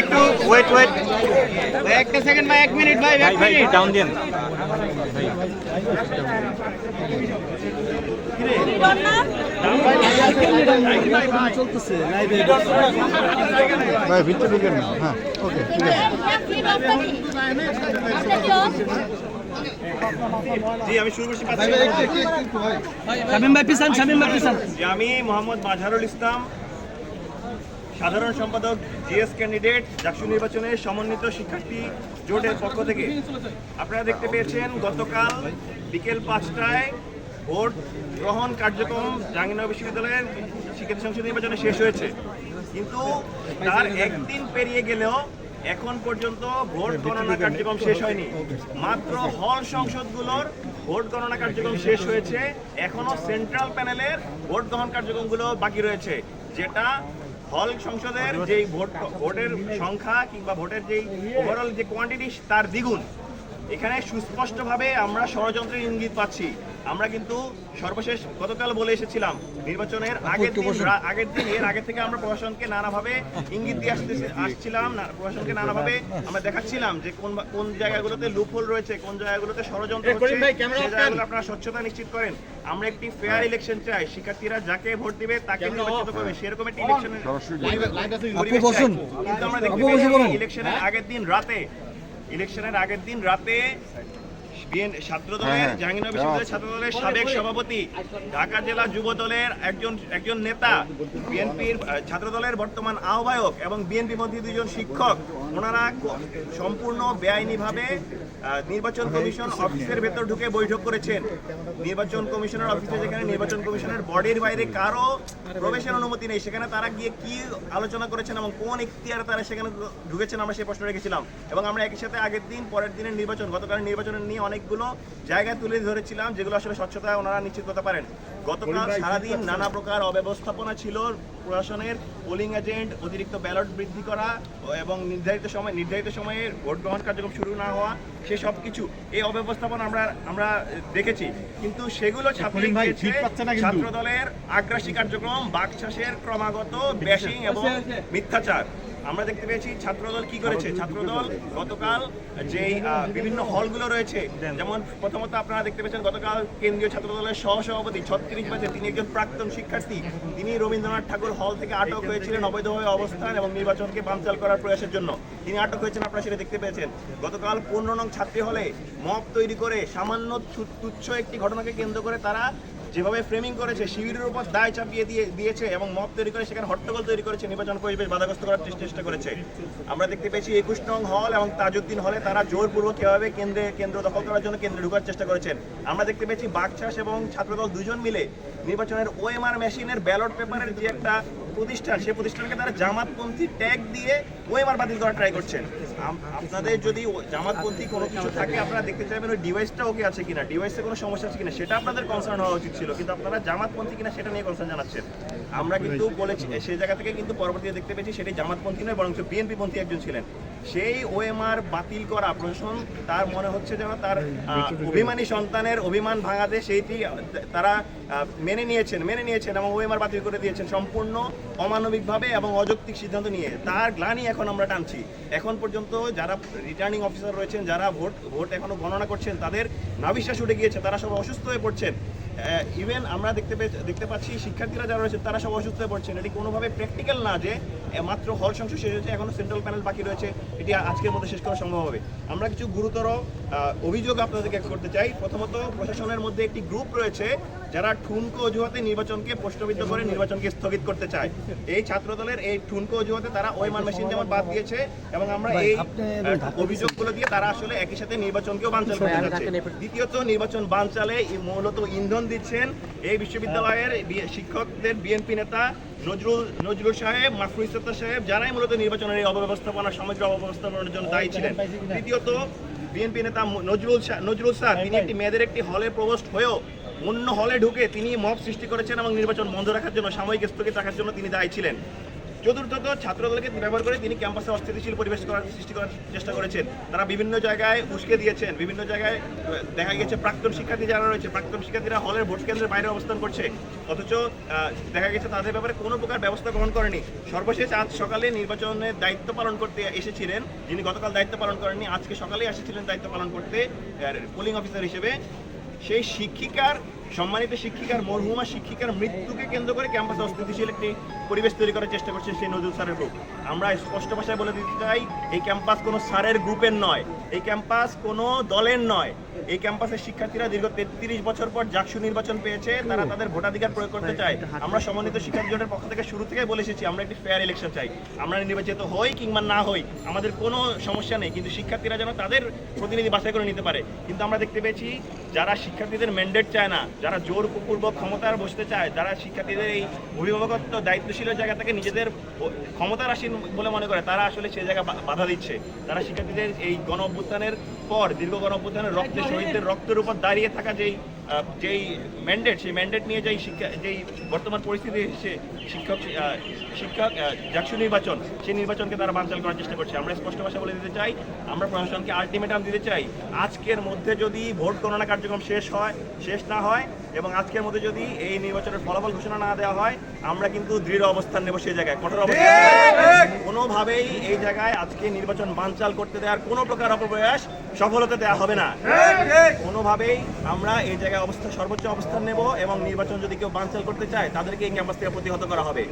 একটু wait wait একটা second ভাই এক মিনিট ভাই এক মিনিট ডাউন দিন ভাই ভিতরে ঢুকেন না। হ্যাঁ ওকে ঠিক আছে। আমি ভাই ভাই। মোহাম্মদ মাজহারুল ইসলাম। সাধারণ সম্পাদক জিএস ক্যান্ডিডেট জাকসু নির্বাচনে সমন্বিত শিক্ষার্থী জোটের পক্ষ থেকে। আপনারা দেখতে পেয়েছেন, গতকাল বিকেল পাঁচটায় ভোট গ্রহণ কার্যক্রম জাহাঙ্গীরনগর বিশ্ববিদ্যালয়ের শিক্ষার্থী সংসদ নির্বাচনে শেষ হয়েছে। কিন্তু তার একদিন পেরিয়ে গেলেও এখন পর্যন্ত ভোট গণনা কার্যক্রম শেষ হয়নি। মাত্র হল সংসদগুলোর ভোট গণনা কার্যক্রম শেষ হয়েছে। এখনও সেন্ট্রাল প্যানেলের ভোট গ্রহণ কার্যক্রমগুলো বাকি রয়েছে, যেটা হল সংসদের যেই ভোট ভোটের সংখ্যা কিংবা ভোটের যেই ওভারঅল যে কোয়ান্টিটি তার দ্বিগুণ। এখানে সুস্পষ্টভাবে আমরা ষড়যন্ত্রের ইঙ্গিত পাচ্ছি। আমরা কিন্তু সর্বশেষ গতকাল বলে এসেছিলাম নির্বাচনের আগের দিন আগের দিন এর আগে থেকে আমরা প্রশাসনকে নানাভাবে ইঙ্গিত দিয়ে আসতে আসছিলাম প্রশাসনকে নানাভাবে আমরা দেখাচ্ছিলাম যে কোন কোন জায়গাগুলোতে লুপহোল রয়েছে কোন জায়গাগুলোতে ষড়যন্ত্র হচ্ছে সেই জায়গাগুলো আপনারা স্বচ্ছতা নিশ্চিত করেন। আমরা একটি ফেয়ার ইলেকশন চাই শিক্ষার্থীরা যাকে ভোট দিবে তাকে নির্বাচিত করবে। সেরকম একটি ইলেকশনের পরিবেশ কিন্তু আমরা দেখতে পেয়েছি ইলেকশনের আগের দিন রাতে ইলেকশনের আগের দিন রাতে ছাত্র দলের জাহাঙ্গীরনগর বিশ্ববিদ্যালয়ের ছাত্র দলের সাবেক সভাপতি ঢাকা জেলা যুব দলের একজন একজন নেতা বিএনপির ছাত্র দলের বর্তমান আহ্বায়ক এবং বিএনপি মধ্যে দুজন শিক্ষক। ওনারা সম্পূর্ণ বেআইনিভাবে নির্বাচন কমিশন অফিসের ভেতর ঢুকে বৈঠক করেছেন। নির্বাচন কমিশনের অফিসে যেখানে নির্বাচন কমিশনের বডির বাইরে কারও প্রবেশের অনুমতি নেই সেখানে তারা গিয়ে কি আলোচনা করেছেন এবং কোন ইখতিয়ারে তারা সেখানে ঢুকেছেন আমরা সেই প্রশ্ন রেখেছিলাম। এবং আমরা একই সাথে আগের দিন পরের দিনের নির্বাচন গতকালের নির্বাচনের নিয়ে অনেকগুলো জায়গা তুলে ধরেছিলাম যেগুলো আসলে স্বচ্ছতা ওনারা নিশ্চিত করতে পারেন। গতকাল সারাদিন নানা প্রকার অব্যবস্থাপনা ছিল প্রশাসনের পোলিং এজেন্ট অতিরিক্ত ব্যালট বৃদ্ধি করা এবং নির্ধারিত সময় নির্ধারিত সময়ে ভোট গ্রহণ কার্যক্রম শুরু না হওয়া সে সব কিছু এই অব্যবস্থাপনা আমরা আমরা দেখেছি। কিন্তু সেগুলো ছাত্র ছাত্র দলের আগ্রাসী কার্যক্রম বাকচাষের ক্রমাগত ব্যাশিং এবং মিথ্যাচার। আমরা দেখতে পেয়েছি ছাত্রদল কি করেছে? ছাত্রদল গতকাল যেই বিভিন্ন হলগুলো রয়েছে যেমন প্রথমত আপনারা দেখতে পেয়েছেন গতকাল কেন্দ্রীয় ছাত্রদলের সহসভাপতি ছত্রিশ ব্যাচে তিনি একজন প্রাক্তন শিক্ষার্থী। তিনি রবীন্দ্রনাথ ঠাকুর হল থেকে আটক হয়েছিলেন অবৈধভাবে অবস্থান এবং নির্বাচনকে বানচাল করার প্রয়াসের জন্য। তিনি আটক হয়েছেন আপনারা সেটা দেখতে পেয়েছেন। গতকাল পনেরো নং ছাত্রী হলে মব তৈরি করে সামান্য তুচ্ছ একটি ঘটনাকে কেন্দ্র করে তারা যেভাবে ফ্রেমিং করেছে শিবিরের উপর দায় চাপিয়ে দিয়ে দিয়েছে এবং মব তৈরি করে সেখানে হট্টগোল তৈরি করেছে নির্বাচন পরিবেশ বাধাগ্রস্ত করার চেষ্টা- চেষ্টা করেছে। আমরা দেখতে পেয়েছি একুশ নং হল এবং তাজউদ্দিন হলে তারা জোরপূর্বক কীভাবে কেন্দ্রে, কেন্দ্র দখল করার জন্য কেন্দ্রে ঢুকার চেষ্টা করেছেন। আমরা দেখতে পেয়েছি বাগচাষ এবং ছাত্রদল দুজন মিলে নির্বাচনের ওএমআর মেশিনের ব্যালট পেপারের যে একটা প্রতিষ্ঠান, সেই প্রতিষ্ঠানকে তারা জামাতপন্থী ট্যাগ দিয়ে ওয়েমার বাতিল করার ট্রাই করছেন। আপনাদের যদি জামাতপন্থী কোনো কিছু থাকে, আপনারা দেখতে চাইবেন ওই ডিভাইসটা ওকে আছে কিনা ডিভাইসে কোনো সমস্যা আছে কিনা, সেটা আপনাদের কনসার্ন হওয়া উচিত ছিল, কিন্তু আপনারা জামাতপন্থী কিনা সেটা নিয়ে কনসার্ন জানাচ্ছেন। আমরা কিন্তু বলেছি, সেই জায়গা থেকে কিন্তু পরবর্তীতে দেখতে পেয়েছি সেটি জামাতপন্থী নয় বরং বিএনপি পন্থী একজন ছিলেন। সেই ওএমআর বাতিল করা প্রশাসন তার মনে হচ্ছে যেন তার অভিমানী সন্তানের অভিমান ভাঙাতে সেইটি তারা মেনে নিয়েছেন মেনে নিয়েছেন এবং ওএমআর বাতিল করে দিয়েছেন সম্পূর্ণ অমানবিকভাবে এবং অযৌক্তিক সিদ্ধান্ত নিয়ে। তার গ্লানি এখন আমরা টানছি। এখন পর্যন্ত যারা রিটার্নিং অফিসার রয়েছেন যারা ভোট ভোট এখনও গণনা করছেন তাদের নাবিশ্বাস উঠে গিয়েছে তারা সব অসুস্থ হয়ে পড়ছেন। ইভেন আমরা দেখতে দেখতে পাচ্ছি শিক্ষার্থীরা যারা রয়েছে তারা সব অসুস্থ হয়ে পড়ছেন। এটি কোনোভাবে প্র্যাকটিক্যাল না যে মাত্র হল সংসদ শেষ হয়েছে এখনও সেন্ট্রাল প্যানেল বাকি রয়েছে। এটি আজকের মধ্যে শেষ করা সম্ভব হবে। আমরা কিছু গুরুতর অভিযোগ আপনাদেরকে করতে চাই। প্রথমত, প্রশাসনের মধ্যে একটি গ্রুপ রয়েছে যারা ঠুনকো অজুহাতে নির্বাচনকে প্রশ্নবিদ্ধ করে নির্বাচনকে স্থগিত করতে চায় এই ছাত্র দলের এই ঠুনকো অজুহাতে তারা ওইমান মেশিন যেমন বাদ দিয়েছে এবং আমরা এই অভিযোগগুলো দিয়ে তারা আসলে একই সাথে নির্বাচনকেও বানচাল করতে যাচ্ছে দ্বিতীয়ত নির্বাচন বানচালে মূলত ইন্ধন দিচ্ছেন এই বিশ্ববিদ্যালয়ের শিক্ষকদের বিএনপি নেতা নজরুল নজরুল সাহেব মাহফুজ সত্তার সাহেব যারাই মূলত নির্বাচনের এই অব্যবস্থাপনা সমগ্র অব্যবস্থাপনার জন্য দায়ী ছিলেন। তৃতীয়ত বিএনপি নেতা নজরুল নজরুল স্যার তিনি একটি মেয়েদের একটি হলে প্রবোস্ট হয়েও অন্য হলে ঢুকে তিনি মব সৃষ্টি করেছেন এবং নির্বাচন বন্ধ রাখার জন্য, সাময়িক স্থগিত রাখার জন্য তিনি দায়ী ছিলেন। চতুর্থত, ছাত্রদলকে ব্যবহার করে তিনি ক্যাম্পাসে অস্থিতিশীল পরিবেশ করার সৃষ্টি করার চেষ্টা করেছেন। তারা বিভিন্ন জায়গায় উস্কে দিয়েছেন, বিভিন্ন জায়গায় দেখা গেছে প্রাক্তন শিক্ষার্থী যারা রয়েছে, প্রাক্তন শিক্ষার্থীরা হলের ভোট কেন্দ্রের বাইরে অবস্থান করছে। অথচ দেখা গেছে তাদের ব্যাপারে কোনো প্রকার ব্যবস্থা গ্রহণ করেনি। সর্বশেষ আজ সকালে নির্বাচনের দায়িত্ব পালন করতে এসেছিলেন। যিনি গতকাল দায়িত্ব পালন করেননি, আজকে সকালে এসেছিলেন দায়িত্ব পালন করতে পোলিং অফিসার হিসেবে। সেই শিক্ষিকার সম্মানিত শিক্ষিকার, মরহুমা শিক্ষিকার মৃত্যুকে কেন্দ্র করে ক্যাম্পাসে অস্থিতিশীল একটি পরিবেশ তৈরি করার চেষ্টা করছে সেই নজরুল স্যারের গ্রুপ আমরা স্পষ্ট ভাষায় বলে দিতে চাই, এই ক্যাম্পাস কোনো স্যারের গ্রুপের নয়, এই ক্যাম্পাস কোনো দলের নয়। এই ক্যাম্পাসের শিক্ষার্থীরা দীর্ঘ তেত্রিশ বছর পর জাকসু নির্বাচন পেয়েছে, তারা তাদের ভোটাধিকার প্রয়োগ করতে চায়। আমরা সমন্বিত শিক্ষার্থী জোটের পক্ষ থেকে শুরু থেকে বলে এসেছি, আমরা একটি ফেয়ার ইলেকশন চাই। আমরা নির্বাচিত হই কিংবা না হই, আমাদের কোনো সমস্যা নেই, কিন্তু শিক্ষার্থীরা যেন তাদের প্রতিনিধি বাছাই করে নিতে পারে। কিন্তু আমরা দেখতে পেয়েছি, যারা শিক্ষার্থীদের ম্যান্ডেট চায় না যারা জোরপূর্বক ক্ষমতার বসতে চায়, যারা শিক্ষার্থীদের এই অভিভাবকত্ব দায়িত্বশীল জায়গা থেকে নিজেদের ক্ষমতার আসীন বলে মনে করে, তারা আসলে সেই জায়গা বাধা দিচ্ছে। তারা শিক্ষার্থীদের এই গণ অভ্যুত্থানের পর, দীর্ঘ গণ অভ্যুত্থানের রক্তে, শহীদদের রক্তের উপর দাঁড়িয়ে থাকা যেই যেই ম্যান্ডেট সেই ম্যান্ডেট নিয়ে যেই শিক্ষা, যেই বর্তমান পরিস্থিতি এসে শিক্ষক শিক্ষক জাকসু নির্বাচন সেই নির্বাচনকে তারা বানচাল করার চেষ্টা করছে। আমরা স্পষ্ট ভাষা বলে দিতে চাই, আমরা প্রশাসনকে আলটিমেটাম দিতে চাই, আজকের মধ্যে যদি ভোট গণনা কার্যক্রম শেষ হয়, শেষ না হয় এবং আজকের মধ্যে যদি এই নির্বাচনের ফলাফল ঘোষণা না দেওয়া হয়, আমরা কিন্তু দৃঢ় অবস্থান নেব সেই জায়গায়। কঠোর অবস্থান কোনোভাবেই এই জায়গায় আজকে নির্বাচন বানচাল করতে দেওয়ার কোনো প্রকার অপপ্রয়াস সফলতা দেওয়া হবে না। কোনোভাবেই আমরা এই জায়গায় অবস্থা সর্বোচ্চ অবস্থান নেব এবং নির্বাচন যদি কেউ বানচাল করতে চায়, তাদেরকে এই ক্যাম্পাস থেকে প্রতিহত করা হবে।